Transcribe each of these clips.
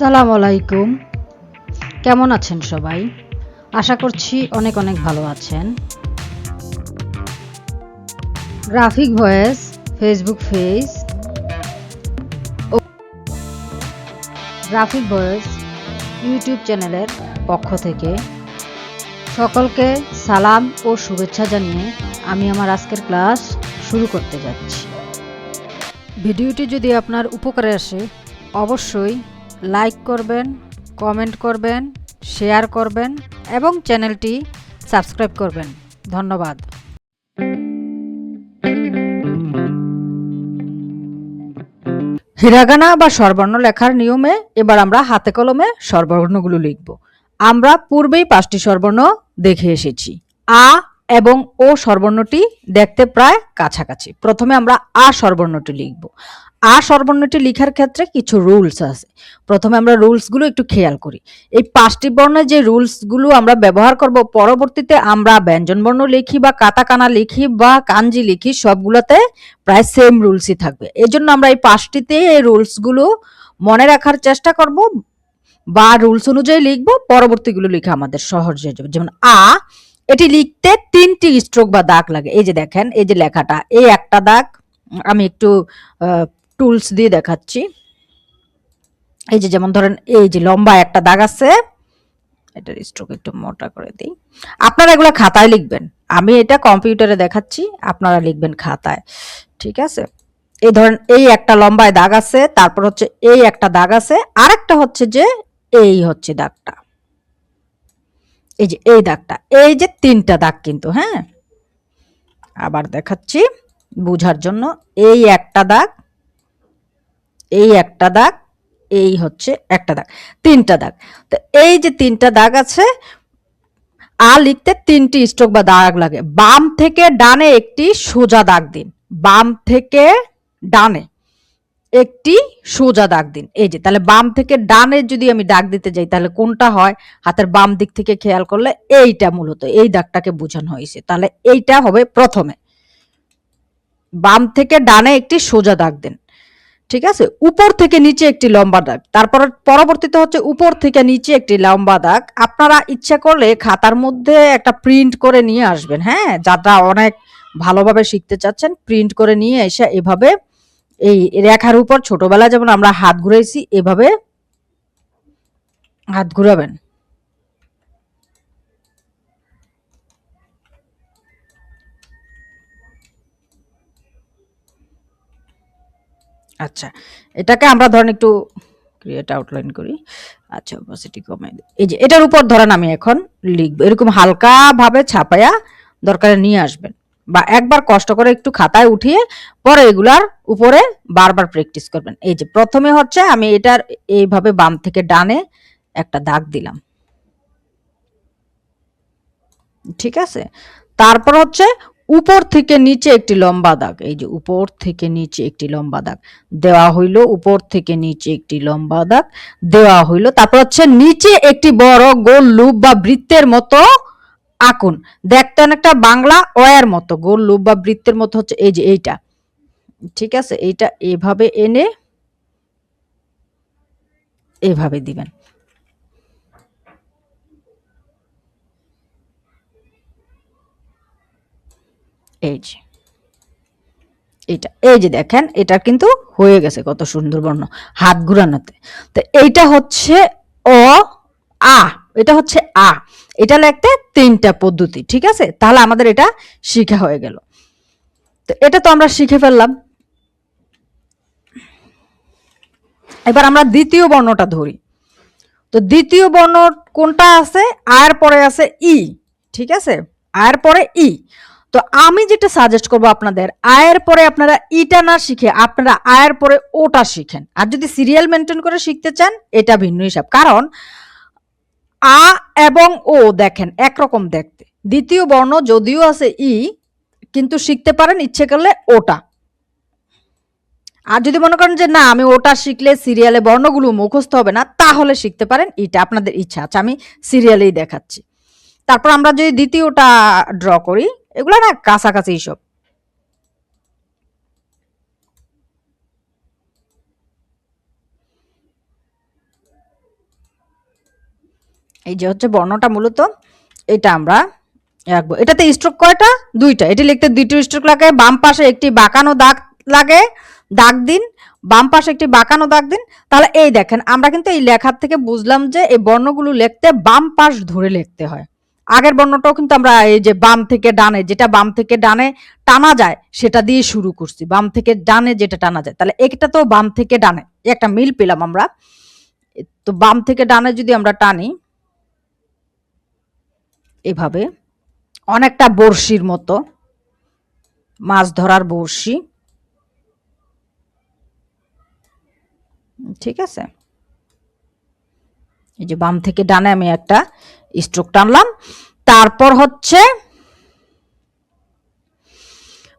আসসালামু আলাইকুম। কেমন আছেন সবাই? আশা করছি অনেক অনেক ভালো আছেন। গ্রাফিক ভয়েস, ফেসবুক ও গ্রাফিক ভয়েস, ইউটিউব চ্যানেলের পক্ষ থেকে সকলকে সালাম ও শুভেচ্ছা জানিয়ে আমি আমার আজকের ক্লাস শুরু করতে যাচ্ছি। ভিডিওটি যদি আপনার উপকারে আসে, অবশ্যই লাইক করবেন, কমেন্ট করবেন, শেয়ার করবেন এবং চ্যানেলটি সাবস্ক্রাইব করবেন। ধন্যবাদ। হিরাগানা বা স্বরবর্ণ লেখার নিয়মে এবার আমরা হাতে কলমে স্বরবর্ণগুলো লিখব। আমরা পূর্বেই পাঁচটি স্বরবর্ণ দেখে এসেছি। আ এবং ও স্বরবর্ণটি দেখতে প্রায় কাছাকাছি। প্রথমে আমরা আ স্বরবর্ণটি লিখব। আ স্বরবর্ণটি লেখার ক্ষেত্রে কিছু রুলস আছে। প্রথমে আমরা রুলসগুলো একটু খেয়াল করি। এই পাঁচটি বর্ণের যে রুলসগুলো আমরা ব্যবহার করব, পরবর্তীতে আমরা ব্যঞ্জন বর্ণ লিখি বা কাতাকানা লিখি বা কাঞ্জি লিখি, সবগুলোতে প্রায় সেম রুলসই থাকবে। এই জন্য আমরা এই পাঁচটিতে এই রুলসগুলো মনে রাখার চেষ্টা করব বা রুলস অনুযায়ী লিখব, পরবর্তীগুলো লিখে আমাদের সহজ হয়ে যাবে। যেমন, আ, এটি লিখতে তিনটি স্ট্রোক বা দাগ লাগে। এই যে দেখেন, এই যে লেখাটা, এই একটা দাগ, আমি একটু টুলস দিয়ে দেখাচ্ছি। এই যে যেমন ধরেন, এই যে লম্বা একটা দাগ আছে, এটার স্ট্রোক একটু মোটা করে দিই। আপনারা এগুলো খাতায় লিখবেন। আমি এটা কম্পিউটারে দেখাচ্ছি, আপনারা লিখবেন খাতায়। ঠিক আছে? এই ধরেন, এই একটা লম্বায় দাগ আছে, তারপর হচ্ছে এই একটা দাগ আছে, আরেকটা হচ্ছে যে এই হচ্ছে দাগটা। এই যে এই দাগটা, এই যে তিনটা দাগ কিন্তু হ্যাঁ? আবার দেখাচ্ছি, বুঝার জন্য, এই একটা দাগ এই একটা দাগ, এই হচ্ছে একটা দাগ, তিনটা দাগ। তো এই যে তিনটা দাগ আছে, আ লিখতে তিনটি স্ট্রোক বা দাগ লাগে। বাম থেকে ডানে একটি সোজা দাগ দিন। বাম থেকে ডানে একটি সোজা দাগ দিন। এই যে, তাহলে বাম থেকে ডানে যদি আমি দাগ দিতে যাই, তাহলে কোনটা হয়? হাতের বাম দিক থেকে খেয়াল করলে এইটা মূলত, এই দাগটাকে বোঝানো হয়েছে। তাহলে এইটা হবে প্রথমে। বাম থেকে ডানে একটি সোজা দাগ দেন। ঠিক আছে? উপর থেকে নিচে একটি লম্বা দাগ। তারপর পরবর্তীতে হচ্ছে উপর থেকে নিচে একটি লম্বা দাগ। আপনারা ইচ্ছা করলে খাতার মধ্যে একটা প্রিন্ট করে নিয়ে আসবেন হ্যাঁ? যারা অনেক ভালোভাবে শিখতে চাচ্ছেন প্রিন্ট করে নিয়ে এসে এভাবে এই রেখার উপর ছোটবেলায় যেমন আমরা হাত ঘুরাইছি, এভাবে হাত ঘুরাবেন। আচ্ছা এটাকে আমরা ধরেন একটু ক্রিয়েট আউটলাইন করি। আচ্ছা অপাসিটি কমাই। এই যে, এটার উপর ধরেন আমি এখন লিখব। এরকম হালকা ভাবে ছাপায়া দরকারে নিয়ে আসবেন। বা একবার কষ্ট করে একটু খাতায় উঠিয়ে পরে এগুলার উপরে বারবার প্র্যাকটিস করবেন। এই যে, প্রথমে হচ্ছে আমি এটার এইভাবে বাম থেকে ডানে একটা দাগ দিলাম। ঠিক আছে? তারপর হচ্ছে উপর থেকে নিচে একটি লম্বা দাগ। এই যে উপর থেকে নিচে একটি লম্বা দাগ। দেওয়া হইল উপর থেকে নিচে একটি লম্বা দাগ। দেওয়া হইল, তারপর হচ্ছে নিচে একটি বড় গোল লুপ বা বৃত্তের মতো আঁকুন। দেখতে অনেকটা বাংলা অয়ের মতো, গোল লুপ বা বৃত্তের মতো হচ্ছে এই যে এইটা। ঠিক আছে? এইটা এভাবে এনে এভাবে দিবেন। এটা, এই যে দেখেন, এটা কিন্তু হয়ে গেছে কত সুন্দর বর্ণ, হাত ঘুরানোতে। তো এইটা হচ্ছে অ, আ, এটা হচ্ছে আ। এটা লিখতে তিনটা পদ্ধতি, ঠিক আছে? তাহলে আমাদের এটা হয়ে গেল। তো এটা তো আমরা শিখে ফেললাম। এবার আমরা দ্বিতীয় বর্ণটা ধরি। তো দ্বিতীয় বর্ণ কোনটা আছে? আয়ের পরে আছে ই, ঠিক আছে? আয়ের পরে ই। তো আমি যেটা সাজেস্ট করব আপনাদের, আয়ের পরে আপনারা ইটা না শিখে, আপনারা আয়ের পরে ওটা শিখেন। আর যদি সিরিয়াল মেনটেন করে শিখতে চান, এটা ভিন্ন হিসাব। কারণ, আ এবং ও দেখেন, একরকম দেখতে। দ্বিতীয় বর্ণ যদিও আছে ই, কিন্তু শিখতে পারেন, ইচ্ছে করলে ওটা। আর যদি মনে করেন যে না, আমি ওটা শিখলে সিরিয়ালে বর্ণগুলো মুখস্থ হবে না, তাহলে শিখতে পারেন এটা আপনাদের ইচ্ছা আছে। আমি সিরিয়ালেই দেখাচ্ছি। তারপর আমরা যদি দ্বিতীয়টা ড্র করি এগুলো না কাছাকাছি সব। এই যে হচ্ছে বর্ণটা মূলত, এটা আমরা রাখব। এটাতে স্ট্রোক কয়টা? দুইটা। এটি লিখতে দুইটি স্ট্রোক লাগে। বাম পাশে একটি বাঁকানো দাগ লাগে, দাগ দিন। বাম পাশে একটি বাঁকানো দাগ দিন। তাহলে এই দেখেন, আমরা কিন্তু এই লেখার থেকে বুঝলাম যে এই বর্ণগুলো লিখতে বাম পাশ ধরে লিখতে হয়। আগের বর্ণটাও কিন্তু আমরা এই যে বাম থেকে ডানে, যেটা বাম থেকে ডানে টানা যায়, সেটা দিয়ে শুরু করছি। বাম থেকে ডানে যেটা টানা যায়, তাহলে এটা তো বাম থেকে ডানে একটা মিল পেলাম আমরা। তো বাম থেকে ডানে যদি আমরা টানি, এভাবে, অনেকটা বড়শির মতো, মাছ ধরার বড়শি, ঠিক আছে? এই যে বাম থেকে ডানে আমি একটা স্ট্রোক টানলাম। তারপর হচ্ছে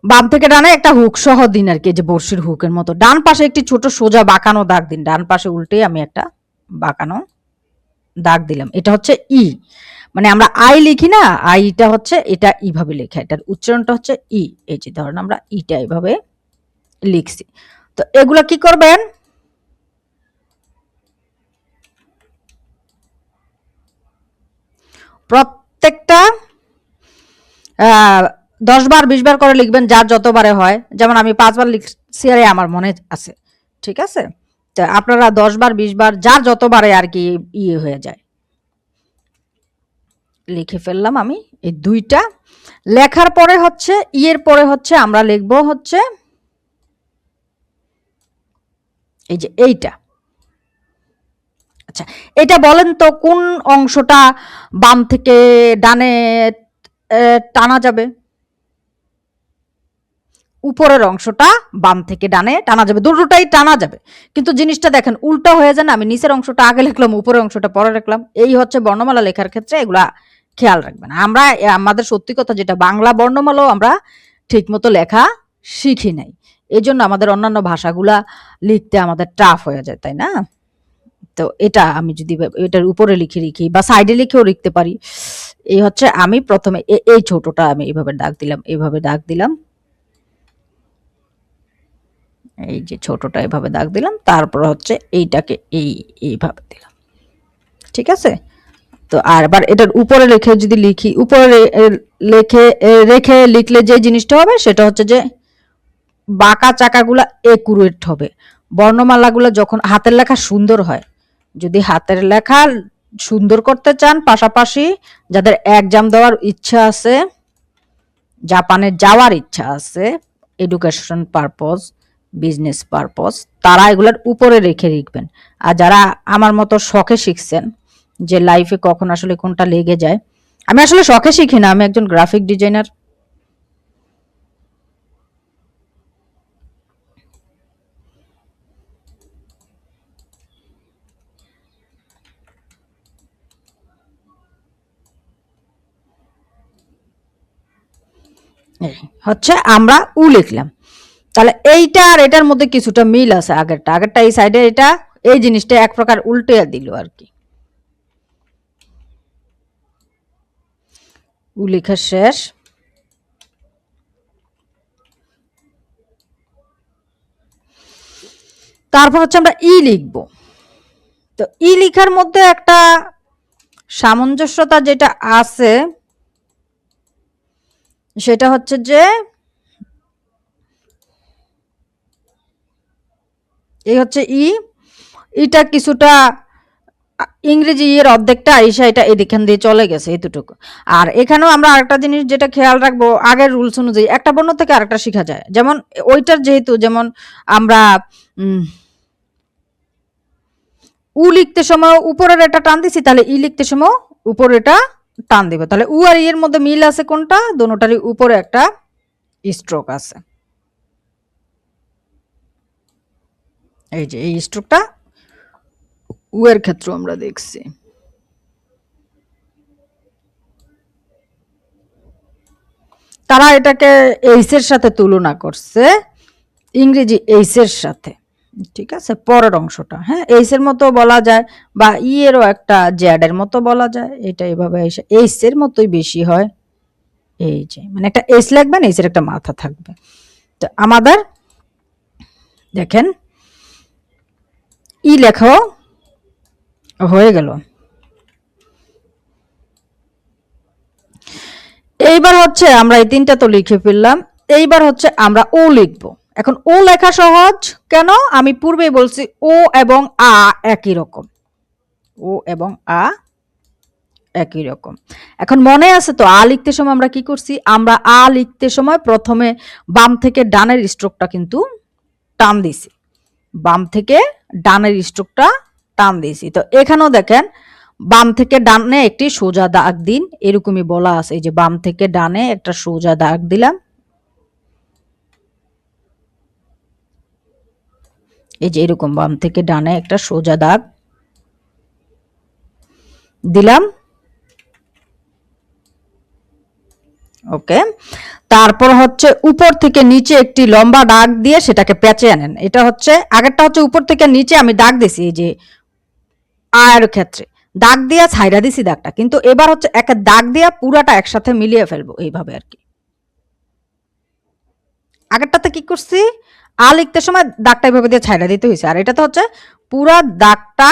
বাম থেকে ডানে একটা হুক সহ দিন আর কি যে বড়শির হুকের মতো। ডান পাশে একটি ছোট সোজা বাঁকানো দাগ দিন। ডান পাশে উল্টে আমি একটা বাঁকানো দাগ দিলাম। এটা হচ্ছে ই মানে আমরা আই লিখি না আইটা হচ্ছে এটা ইভাবে লেখা। এটার উচ্চারণটা হচ্ছে ই এই যে ধরেন আমরা ইটা এইভাবে লিখছি। তো এগুলা কি করবেন? প্রত্যেকটা আহ, দশ বার বিশ বার করে লিখবেন যার যতবারে হয়। যেমন আমি পাঁচবার লিখছি আরে আমার মনে আছে। ঠিক আছে? তো আপনারা দশ বার বিশ বার যার যতবারে আর কি ইয়ে হয়ে যায়। লিখে ফেললাম আমি এই দুইটা। লেখার পরে হচ্ছে ইয়ের পরে হচ্ছে আমরা লিখব হচ্ছে এই যে এইটা। আচ্ছা এটা বলেন তো কোন অংশটা বাম থেকে ডানে টানা যাবে? উপরের অংশটা বাম থেকে ডানে টানা যাবে, দুটোটাই টানা যাবে। কিন্তু জিনিসটা দেখেন, উল্টো হয়ে যায় না, আমি নিচের অংশটা আগে লিখলাম, উপরের অংশটা পরে লিখলাম। এই হচ্ছে বর্ণমালা লেখার ক্ষেত্রে এগুলা খেয়াল রাখবেন। আমরা আমাদের সত্যি কথা যেটা, বাংলা বর্ণমালাও আমরা ঠিক মতো লেখা শিখি নাই। এই জন্য আমাদের অন্যান্য ভাষাগুলা লিখতে আমাদের টাফ হয়ে যায়, তাই না? তো এটা আমি যদি এটার উপরে লিখে লিখি বা সাইডে লিখেও লিখতে পারি। এই হচ্ছে আমি প্রথমে এই ছোটটা আমি এইভাবে দাগ দিলাম এইভাবে দাগ দিলাম। এই যে ছোটটা এভাবে দাগ দিলাম, তারপর হচ্ছে এইটাকে এই, এইভাবে দিলাম। ঠিক আছে? তো আর আবার এটার উপরে রেখে যদি লিখি, উপরে লেখে রেখে লিখলে যে জিনিসটা হবে, সেটা হচ্ছে যে বাঁকা চাকাগুলা একুরেট হবে। বর্ণমালাগুলো যখন হাতের লেখা সুন্দর হয় যদি হাতের লেখা সুন্দর করতে চান, পাশাপাশি যাদের এক্সাম দেওয়ার ইচ্ছা আছে, জাপানে যাওয়ার ইচ্ছা আছে এডুকেশন পারপজ বিজনেস পারপজ তারা এগুলোর উপরে রেখে লিখবেন। আর যারা আমার মতো শখে শিখছেন, যে লাইফে কখন আসলে কোনটা লেগে যায়, আমি আসলে শখে শিখি না, আমি একজন গ্রাফিক ডিজাইনার হচ্ছে আমরা উ লিখলাম। তাহলে এইটা আর এটার মধ্যে কিছুটা মিল আছে আগেরটা। আগেরটা এই সাইডে এটা, এই জিনিসটা এক প্রকার উল্টে দিল আর কি। উ শেষ। তারপর হচ্ছে আমরা ই লিখব। তো ই লিখার মধ্যে একটা সামঞ্জস্যতা যেটা আছে সেটা হচ্ছে যে, এই হচ্ছে ই। এটা কিছুটা ইংরেজি ইয়ের অর্ধেকটা আইসা এটা এদিখান দিয়ে চলে গেছে এতটুকু। আর এখানেও আমরা আরেকটা জিনিস যেটা খেয়াল রাখব, আগের রুলস অনুযায়ী একটা বর্ণ থেকে আরেকটা শেখা যায়। যেমন ওইটার যেহেতু যেমন আমরা উ লিখতে সময় উপরের এটা টান দিছি, তাহলে ই লিখতে সময় উপরে এটা টান দেবে। তাহলে উ আর ই এর মধ্যে মিল আছে কোনটা? দোনোটারই উপরে একটা স্ট্রোক আছে। এই যে, এই স্ট্রোকটা উ এর ক্ষেত্রে আমরা দেখছি। তারা এটাকে এইসের সাথে তুলনা করছে, ইংরেজি এইসের সাথে। ঠিক আছে? পরের অংশটা হ্যাঁ? এইসের মতো বলা যায় বা ই এরও একটা জ্যাড এর মতো বলা যায়। এটা এভাবে এসে এইস এর মতোই বেশি হয়। এই যে মানে একটা এস লিখবে না এসের একটা মাথা থাকবে। তো আমাদের দেখেন ই লেখাও হয়ে গেল। এইবার হচ্ছে আমরা এই তিনটা তো লিখে ফেললাম। এইবার হচ্ছে আমরা ও লিখব। এখন ও লেখা সহজ। কেন? আমি পূর্বেই বলছি, ও এবং আ একই রকম। ও এবং আ একই রকম। এখন মনে আছে তো, আ লিখতে সময় আমরা কি করছি? আমরা আ লিখতে সময় প্রথমে বাম থেকে ডানের স্ট্রোকটা কিন্তু টান দিছি বাম থেকে ডানের স্ট্রোকটা টান দিয়েছি। তো এখানেও দেখেন, বাম থেকে ডানে একটি সোজা দাগ দিন। এরকমই বলা আছে, এই যে বাম থেকে ডানে একটা সোজা দাগ দিলাম। এই যে এরকম বাম থেকে ডানে একটা সোজা দাগ দিলাম। ওকে। তারপর হচ্ছে উপর থেকে নিচে একটি লম্বা দাগ দিয়ে সেটাকে প্যাচে আনেন। এটা হচ্ছে, আগেরটা হচ্ছে উপর থেকে নিচে আমি দাগ দিছি, এই যে আয়ের ক্ষেত্রে দাগ দিয়া ছাইরা দিছি দাগটা, কিন্তু এবার হচ্ছে একটা দাগ দিয়া পুরাটা একসাথে মিলিয়ে ফেলব, এইভাবে আর কি। আগেরটাতে কি করছি? আ লিখতে সময় দাগটা এভাবে দিয়ে ছাইরা দিতে হয়েছে আর এটা তো হচ্ছে পুরা দাগটা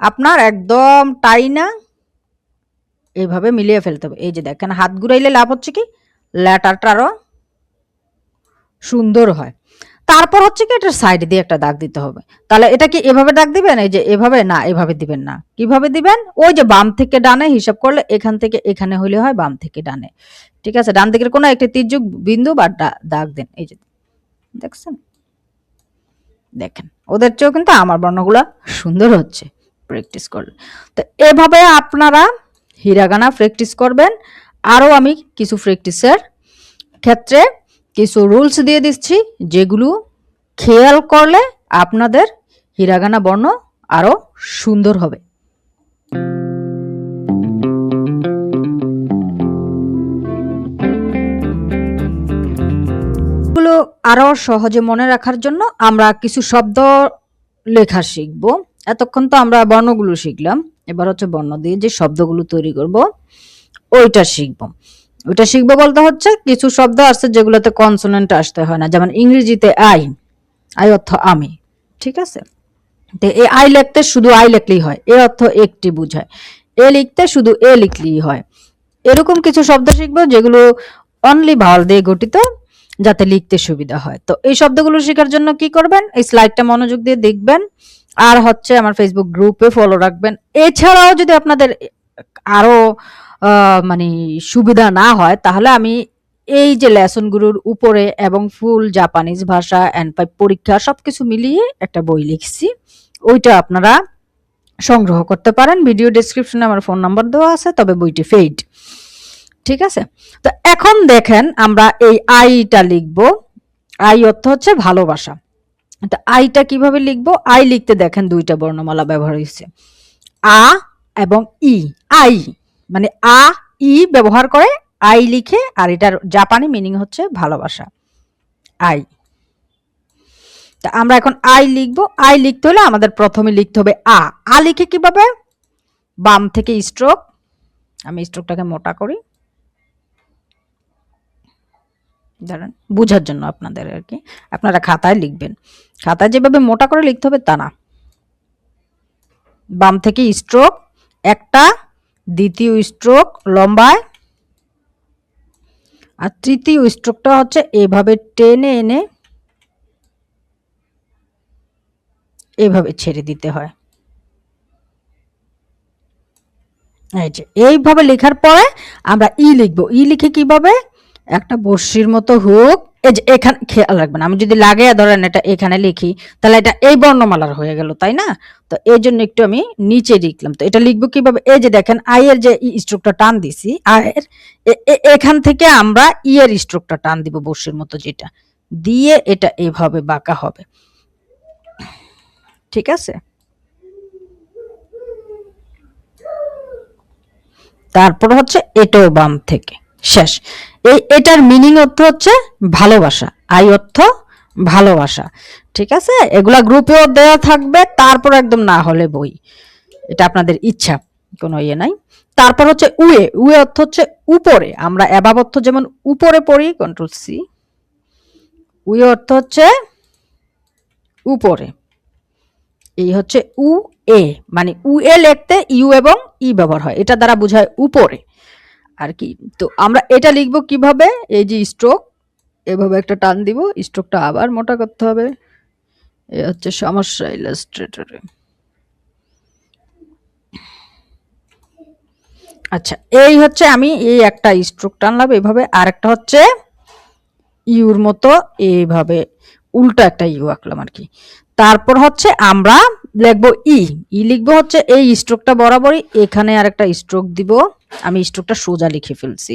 আপনার একদম টাইনা এইভাবে মিলিয়ে ফেলতে হবে। এই যে দেখেন, হাত ঘুরাইলে লাভ হচ্ছে কি? ল্যাটারটা আরও সুন্দর হয়। তারপর হচ্ছে কি এটা সাইড দিয়ে একটা দাগ দিতে হবে। তাহলে এটা কি এভাবে দাগ দিবেন? এই যে এভাবে? না, এভাবে দিবেন না। কীভাবে দিবেন? ওই যে বাম থেকে ডানে হিসাব করলে এখান থেকে এখানে হলে হয় বাম থেকে ডানে। ঠিক আছে? ডান দিকের কোনো একটি তির্যক বিন্দু বা দাগ দেন। এই যে দেখছেন? দেখেন, ওদের চেয়েও কিন্তু আমার বর্ণগুলো সুন্দর হচ্ছে প্র্যাকটিস করলে। তো এভাবে আপনারা হিরাগানা প্র্যাকটিস করবেন। আরও আমি কিছু প্র্যাকটিসের ক্ষেত্রে কিছু রুলস দিয়ে দিচ্ছি, যেগুলো খেয়াল করলে আপনাদের হিরাগানা বর্ণ আরও সুন্দর হবে। এগুলো আরও সহজে মনে রাখার জন্য আমরা কিছু শব্দ লেখা শিখব। এতক্ষণ তো আমরা বর্ণগুলো শিখলাম। এবার হচ্ছে বর্ণ দিয়ে যে শব্দগুলো তৈরি করব, ওইটা শিখব। ওইটা শিখব বলতে হচ্ছে কিছু শব্দ আসছে যেগুলোতে কনসোনেন্ট আসতে হয় না। যেমন ইংরেজিতে আই আই অর্থ আমি, ঠিক আছে? তো এই আই লিখতে শুধু আই লিখলেই হয়, এ অর্থ একটি বুঝায়। এ লিখতে শুধু এ লিখলেই হয়। এরকম কিছু শব্দ শিখব যেগুলো অনলি ভাওয়াল দিয়ে গঠিত। যাতে লিখতে সুবিধা হয়। তো এই শব্দগুলো শেখার জন্য কি করবেন? এই স্লাইডটা মনোযোগ দিয়ে দেখবেন। আর হচ্ছে আমার ফেসবুক গ্রুপে ফলো রাখবেন। এছাড়াও যদি আপনাদের আরও আহ, মানে সুবিধা না হয় তাহলে আমি এই যে লেসনগুলোর উপরে এবং ফুল জাপানিজ ভাষা অ্যান্ড পাইপ পরীক্ষা সবকিছু মিলিয়ে একটা বই লিখছি। ওইটা আপনারা সংগ্রহ করতে পারেন। ভিডিও ডেসক্রিপশনে আমার ফোন নাম্বার দেওয়া আছে তবে বইটি ফেইড ঠিক আছে? তো এখন দেখেন আমরা এই আইটা লিখব। আই অর্থ হচ্ছে ভালোবাসা। তো আইটা কীভাবে লিখব? আই লিখতে দেখেন দুইটা বর্ণমালা ব্যবহার হয়েছে। আ এবং ই। আই। মানে আ, ই ব্যবহার করে আই লিখে, আর এটার জাপানি মিনিং হচ্ছে ভালোবাসা। আই। তা আমরা এখন আই লিখব। আই লিখতে হলে আমাদের প্রথমে লিখতে হবে আ। আ লিখে কীভাবে? বাম থেকে স্ট্রোক আমি স্ট্রোকটাকে মোটা করি। দাঁড়ান, বুঝার জন্য আপনাদের আর কি। আপনারা খাতায় লিখবেন। খাতায় যেভাবে মোটা করে লিখতে হবে তা না। বাম থেকে স্ট্রোক একটা, দ্বিতীয় স্ট্রোক লম্বায়। আর তৃতীয় স্ট্রোকটা হচ্ছে এভাবে টেনে এনে, এভাবে ছেড়ে দিতে হয়। এই যে, এইভাবে লেখার পরে আমরা ই লিখব। ই লিখে কীভাবে? একটা বর্ষির মতো হুক। এই যে এখানে, খেয়াল রাখবেন, আমি যদি লাগে ধরেন এটা এখানে লিখি, তাহলে এটা এই বর্ণমালার হয়ে গেল, তাই না? তো এই জন্য একটু আমি নিচে লিখলাম। তো এটা লিখব কীভাবে? এই যে দেখেন, আই এর যে স্ট্রোকটা টান দিছি আয়ের এখান থেকে আমরা ই এর স্ট্রোকটা টান দিব বর্ষির মতো যেটা। দিয়ে এটা এভাবে বাঁকা হবে। ঠিক আছে? তারপর হচ্ছে এটাও বাম থেকে। শেষ। এই এটার মিনিং অর্থ হচ্ছে ভালোবাসা, আই অর্থ ভালোবাসা। ঠিক আছে? এগুলা গ্রুপেও দেওয়া থাকবে, তারপর একদম না হলে বই। এটা আপনাদের ইচ্ছা, কোনো ইয়ে নাই। তারপর হচ্ছে উয়ে উয়ে অর্থ হচ্ছে উপরে। আমরা অ্যাবাব অর্থ যেমন উপরে পড়ি কন্ট্রোল সি উয়ে অর্থ হচ্ছে উপরে। এই হচ্ছে উ এ মানে উ এ লিখতে ইউ এবং ই ব্যবহার হয়। এটা দ্বারা বোঝায় উপরে। আর কি। তো আমরা এটা লিখব কীভাবে? এই যে স্ট্রোক এভাবে একটা টান দিব স্ট্রোকটা আবার মোটা করতে হবে। এ হচ্ছে সমস্যা ইলাস্ট্রেটরে আচ্ছা এই হচ্ছে আমি এই একটা স্ট্রোক টানলাম, এভাবে আর একটা হচ্ছে ইউর মতো এইভাবে উল্টো একটা ইউ আঁকলাম আর কি। তারপর হচ্ছে আমরা লিখব ই। ই লিখব হচ্ছে এই স্ট্রোকটা বরাবরই। এখানে আর একটা স্ট্রোক দিব। আমি স্ট্রোকটা সোজা লিখে ফেলছি।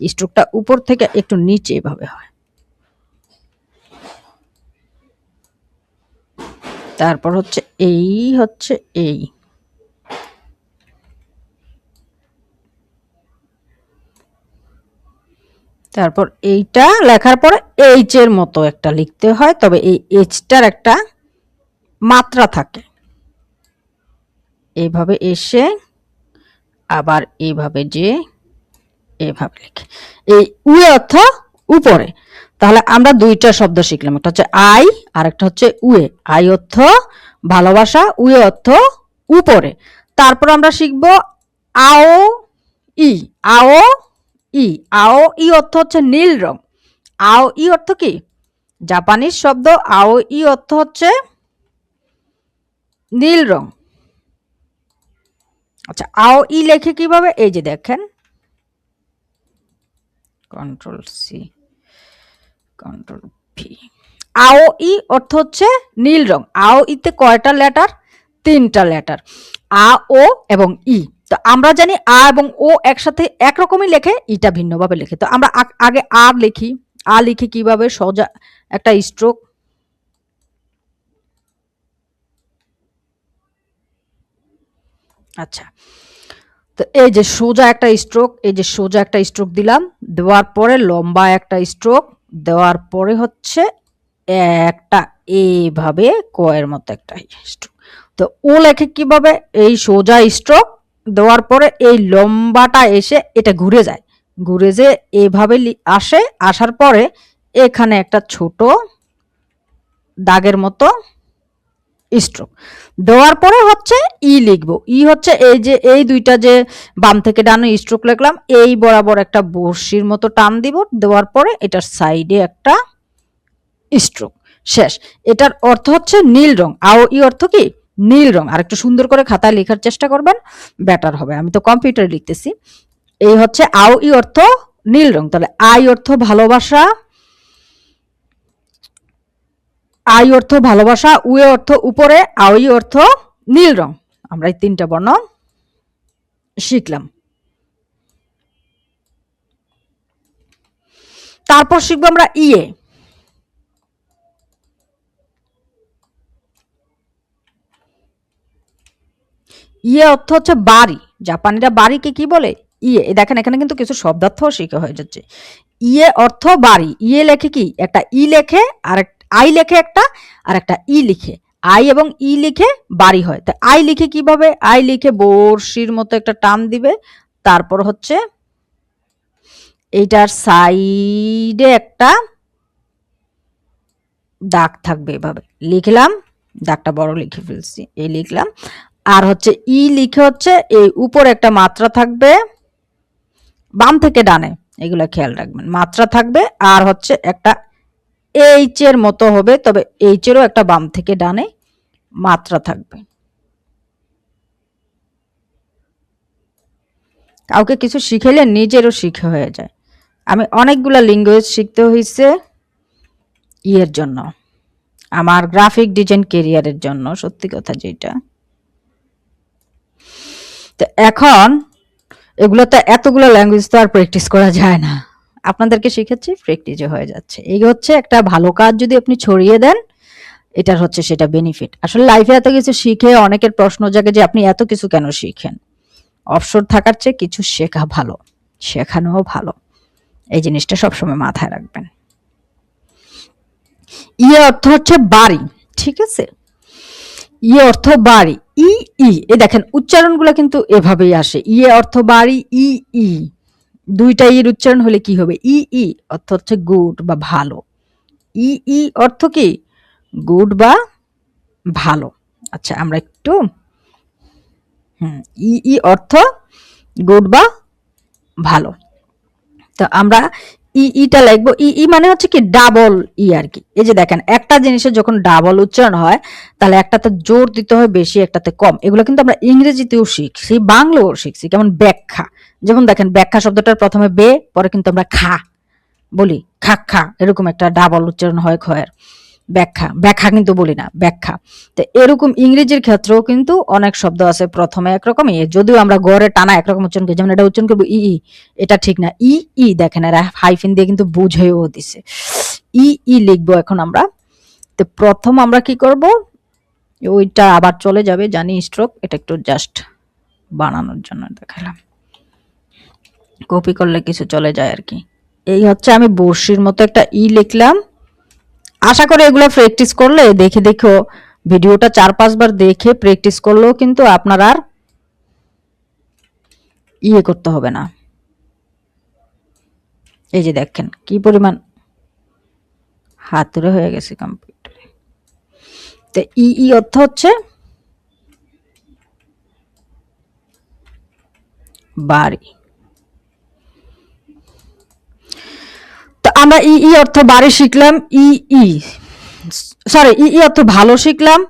স্ট্রোকটা উপর থেকে একটু নিচে এভাবে হয়। তারপর হচ্ছে এই হচ্ছে এই। তারপর এইটা লেখার পরে এইচ এর মতো একটা লিখতে হয়। তবে এই এইচটার একটা মাত্রা থাকে। এইভাবে এসে আবার এইভাবে যে এভাবে লিখে। এই উয়ে অর্থ উপরে। তাহলে আমরা দুইটা শব্দ শিখলাম, একটা হচ্ছে আই আর একটা হচ্ছে উয়ে আই অর্থ ভালোবাসা উয়ে অর্থ উপরে। তারপর আমরা শিখব আও ই। আও ই। আও ই অর্থ হচ্ছে নীল রং। আও ই অর্থ কি? জাপানিজ শব্দ, আও ই অর্থ হচ্ছে নীল রং। আচ্ছা আও ই লেখে কীভাবে? এই যে দেখেন। কন্ট্রোল সি কন্ট্রোল ভি আও ই অর্থ হচ্ছে নীল রং। আও ইতে কয়টা লেটার তিনটা লেটার আ, ও এবং ই। তো আমরা জানি আ এবং ও একসাথে একরকমই লেখে, ইটা ভিন্নভাবে লেখে। তো আমরা আগ- আর লিখি। আ লিখি কীভাবে? সোজা একটা স্ট্রোক আচ্ছা। তো এই যে সোজা একটা স্ট্রোক এই যে সোজা একটা স্ট্রোক দিলাম, দেওয়ার পরে লম্বা একটা স্ট্রোক দেওয়ার পরে হচ্ছে একটা এইভাবে কয়ের মতো একটা স্ট্রোক তো ও লেখে কীভাবে? এই সোজা স্ট্রোক দেওয়ার পরে এই লম্বাটা এসে এটা ঘুরে যায়। ঘুরে যে এভাবে আসে, আসার পরে এখানে একটা ছোট দাগের মতো স্ট্রোক দেওয়ার পরে হচ্ছে ই লিখব। ই হচ্ছে এই যে, এই দুইটা যে বাম থেকে ডানে স্ট্রোক লিখলাম, এই বরাবর একটা বড়শির মতো টান দিব। দেওয়ার পরে এটার সাইডে একটা স্ট্রোক শেষ। এটার অর্থ হচ্ছে নীল রং। আও ই অর্থ কি? নীল রং। আর একটু সুন্দর করে খাতায় লেখার চেষ্টা করবেন বেটার হবে। আমি তো কম্পিউটারে লিখতেছি। এই হচ্ছে আও ই অর্থ নীল রং। তাহলে আই অর্থ ভালোবাসা আই অর্থ ভালোবাসা উয়ে অর্থ উপরে আই অর্থ নীল রং। আমরা এই তিনটা বর্ণ শিখলাম। তারপর শিখব আমরা ইয়ে ইয়ে অর্থ হচ্ছে বাড়ি। জাপানিরা বাড়িকে কি বলে? ইয়ে দেখেন, এখানে কিন্তু কিছু শব্দার্থ শিখা হয়ে যাচ্ছে। ইয়ে অর্থ বাড়ি। ইয়ে লেখে কি? একটা ই লেখে আর আই লেখে একটা আর একটা ই লিখে। আই এবং ই লিখে বাড়ি হয়। তা আই লিখে কীভাবে? আই লিখে বড়শির মতো একটা টান দিবে। তারপর হচ্ছে এইটার সাইডে একটা দাগ থাকবে এভাবে। লিখলাম, দাগটা বড় লিখে ফেলছি, এই লিখলাম। আর হচ্ছে ই লিখে হচ্ছে এই উপরে একটা মাত্রা থাকবে বাম থেকে ডানে। এগুলো খেয়াল রাখবেন। মাত্রা থাকবে আর হচ্ছে একটা এইচ এর মতো হবে, তবে এইচ এরও একটা বাম থেকে ডানে মাত্রা থাকবে। কাউকে কিছু শিখাইলে নিজেরও শিখে হয়ে যায়। আমি অনেকগুলা ল্যাঙ্গুয়েজ শিখতে হয়েছে ইয়ের জন্য, আমার গ্রাফিক ডিজাইন কেরিয়ারের জন্য, সত্যি কথা যেটা। তো এখন এগুলোতে এতগুলো ল্যাঙ্গুয়েজ তো আর প্র্যাকটিস করা যায় না। আপনাদেরকে শিখাচ্ছি প্র্যাকটিসে হয়ে যাচ্ছে। এই হচ্ছে একটা ভালো কাজ যদি আপনি ছড়িয়ে দেন, এটার হচ্ছে সেটা বেনিফিট আসলে লাইফে এত কিছু শিখে অনেকের প্রশ্ন জাগে যে, আপনি এত কিছু কেন শিখেন? অবসর থাকার চেয়ে কিছু শেখা ভালো, শেখানোও ভালো। এই জিনিসটা সবসময় মাথায় রাখবেন। ইয়ে অর্থ হচ্ছে বাড়ি, ঠিক আছে? ইয়ে অর্থ বাড়ি, ই ই। এ দেখেন, উচ্চারণগুলো কিন্তু এভাবেই আসে। ইয়ে অর্থ বাড়ি, ই ই। দুইটা এর উচ্চারণ হলে কি হবে? ই ই, অর্থ হচ্ছে গুড বা ভালো। ই ই অর্থ কি? গুড বা ভালো। আচ্ছা আমরা একটু, হুম, ই ই অর্থ গুড বা ভালো। তো আমরা ই, ইটা লাগবো ই ই মানে হচ্ছে কি ডাবল ই আর কি। এই যে দেখেন, একটা জিনিসে যখন ডাবল উচ্চারণ হয়, তাহলে একটাতে জোর দিতে হয় বেশি, একটাতে কম। এগুলো কিন্তু আমরা ইংরেজিতেও শিখছি, বাংলাও শিখছি, কেমন ব্যাখ্যা। যেমন দেখেন, ব্যাখ্যা শব্দটার প্রথমে বে, পরে কিন্তু আমরা খা বলি, খা খা, এরকম একটা ডাবল উচ্চারণ হয় খয়ের ব্যাখ্যা ব্যাখ্যা কিন্তু বলি না, ব্যাখ্যা। তো এরকম ইংরেজির ক্ষেত্রেও কিন্তু অনেক শব্দ আছে প্রথমে একরকম এ যদিও আমরা গড়ে টানা একরকম উচ্চারণ করি, যেমন এটা উচ্চারণ করব ই ই, এটা ঠিক না, ই ই দেখেন এরা হাইফিন দিয়ে কিন্তু বুঝেও দিছে। ই ই লিখব এখন আমরা। তো প্রথম আমরা কি করব? ওইটা আবার চলে যাবে, জানি স্ট্রোক এটা একটু জাস্ট বানানোর জন্য দেখালাম। কপি করলে কিছু চলে যায় আর কি। এই হচ্ছে আমি বর্ষির মতো একটা ই লিখলাম। আশা করি এগুলো প্র্যাকটিস করলে দেখে দেখো, ভিডিওটা চার পাঁচবার দেখে প্র্যাকটিস করলেও কিন্তু আপনার আর ইয়ে করতে হবে না। এই যে দেখেন, কি পরিমাণ হাতুড়ে হয়ে গেছে কম্পিউটারে তো ই ই অর্থ হচ্ছে বাড়ি। আমরা ই ই অর্থ বাড়ি শিখলাম, ই ই। সরি ই ই অর্থ ভালো শিখলাম,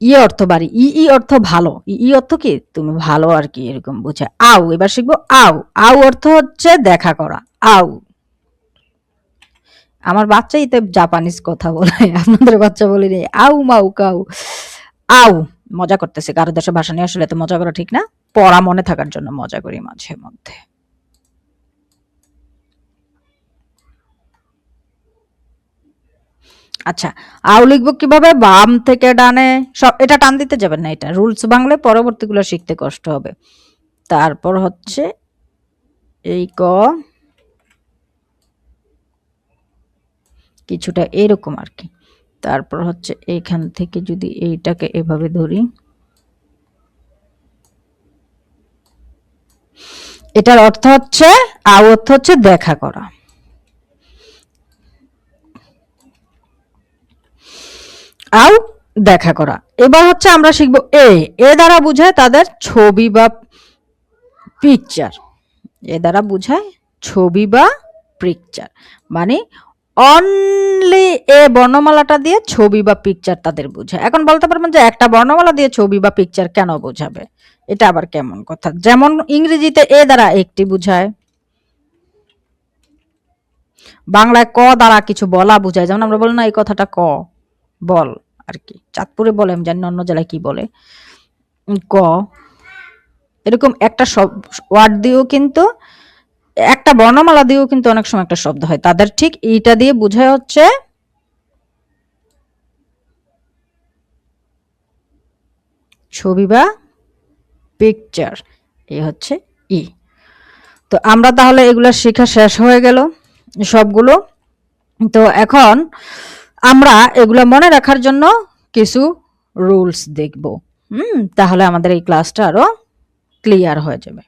ই অর্থ বাড়ি। ই ই অর্থ ভালো। ই ই অর্থ কি? তুমি ভালো আর কি, এরকম বুঝে। আউ, এবার শিখব আউ। আউ অর্থ হচ্ছে দেখা করা। আউ। আমার বাচ্চা ইতে জাপানিজ কথা বলে, আপনাদের বাচ্চা বলিনি আউ, মাউ, কাউ। আউ, মজা করতেছে। কারও দেশের ভাষা নিয়ে আসলে তো মজা করা ঠিক না। পড়া মনে থাকার জন্য মজা করি মাঝে মধ্যে। আচ্ছা আউ লিখব কীভাবে? বাম থেকে ডানে, সব, এটা টান দিতে যাবেন না এটা। রুলস বাংলায় পরবর্তীগুলো শিখতে কষ্ট হবে। তারপর হচ্ছে এই ক, কিছুটা এরকম আর কি। তারপর হচ্ছে এইখান থেকে যদি এইটাকে এভাবে ধরি, এটার অর্থ হচ্ছে আউ অর্থ হচ্ছে দেখা করা। আও দেখা করা। এবার হচ্ছে আমরা শিখব এ এ দ্বারা বোঝায় তাদের ছবি বা পিকচার এ দ্বারা বোঝায় ছবি বা পিকচার মানে অনলি এ বর্ণমালাটা দিয়ে ছবি বা পিকচার তাদের বোঝায়। এখন বলতে পারবেন যে একটা বর্ণমালা দিয়ে ছবি বা পিকচার কেন বোঝাবে? এটা আবার কেমন কথা? যেমন ইংরেজিতে এ দ্বারা একটি বোঝায়। বাংলায় ক দ্বারা কিছু বলা বোঝায়। যেমন আমরা বলি না এই কথাটা ক, বল। আর কি চাঁদপুরে বলে, আমি জানি অন্য জেলায় কি বলে। ক, এরকম একটা ওয়ার্ড দিয়েও কিন্তু, একটা বর্ণমালা দিয়েও কিন্তু অনেক সময় একটা শব্দ হয়। তাদের ঠিক এইটা দিয়ে বোঝায় হচ্ছে, ছবি বা পিকচার এই হচ্ছে ই। তো আমরা তাহলে এগুলো শেখা শেষ হয়ে গেল সবগুলো। তো এখন আমরা এগুলো মনে রাখার জন্য কিছু রুলস দেখব। হুম, তাহলে আমাদের এই ক্লাসটা আরও ক্লিয়ার হয়ে যাবে।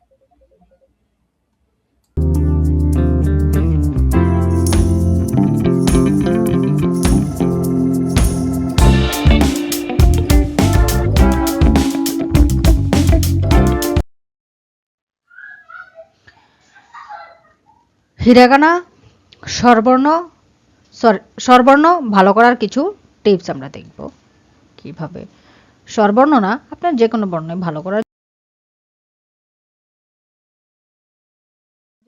হিরাগানা, স্বরবর্ণ সরি স্বরবর্ণ ভালো করার কিছু টিপস আমরা দেখব কীভাবে। স্বরবর্ণ না, আপনার যে কোনো বর্ণ ভালো করার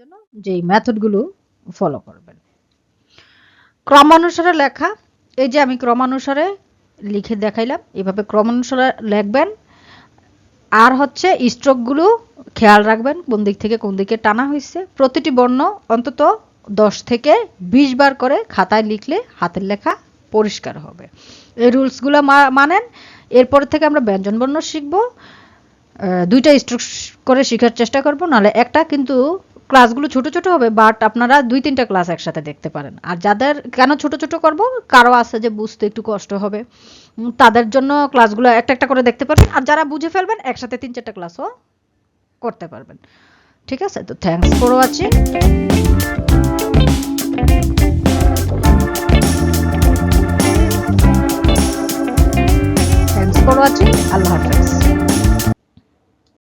জন্য যেই মেথডগুলো ফলো করবেন। ক্রমানুসারে লেখা, এই যে আমি ক্রমানুসারে লিখে দেখাইলাম, এভাবে ক্রমানুসারে লিখবেন। আর হচ্ছে স্ট্রোকগুলো খেয়াল রাখবেন, কোন দিক থেকে কোন দিকে টানা হয়েছে প্রতিটি বর্ণ অন্তত দশ থেকে বিশ বার করে খাতায় লিখলে হাতের লেখা পরিষ্কার হবে। এই রুলসগুলো মানেন। এরপর থেকে আমরা ব্যঞ্জন বর্ণ শিখব। দুইটা স্ট্রোক করে শেখার চেষ্টা করব। নাহলে একটা কিন্তু ক্লাসগুলো ছোট ছোট হবে বাট আপনারা দুই তিনটা ক্লাস একসাথে দেখতে পারেন। আর যাদের কেন ছোট ছোট করব, কারও আছে যে বুঝতে একটু কষ্ট হবে তাদের জন্য ক্লাসগুলো একটা একটা করে দেখতে পারবেন আর যারা বুঝে ফেলবেন, একসাথে তিন চারটা ক্লাসও করতে পারবেন। ঠিক আছে? তো thanks for watching thanks for watching আল্লাহ হাফেজ।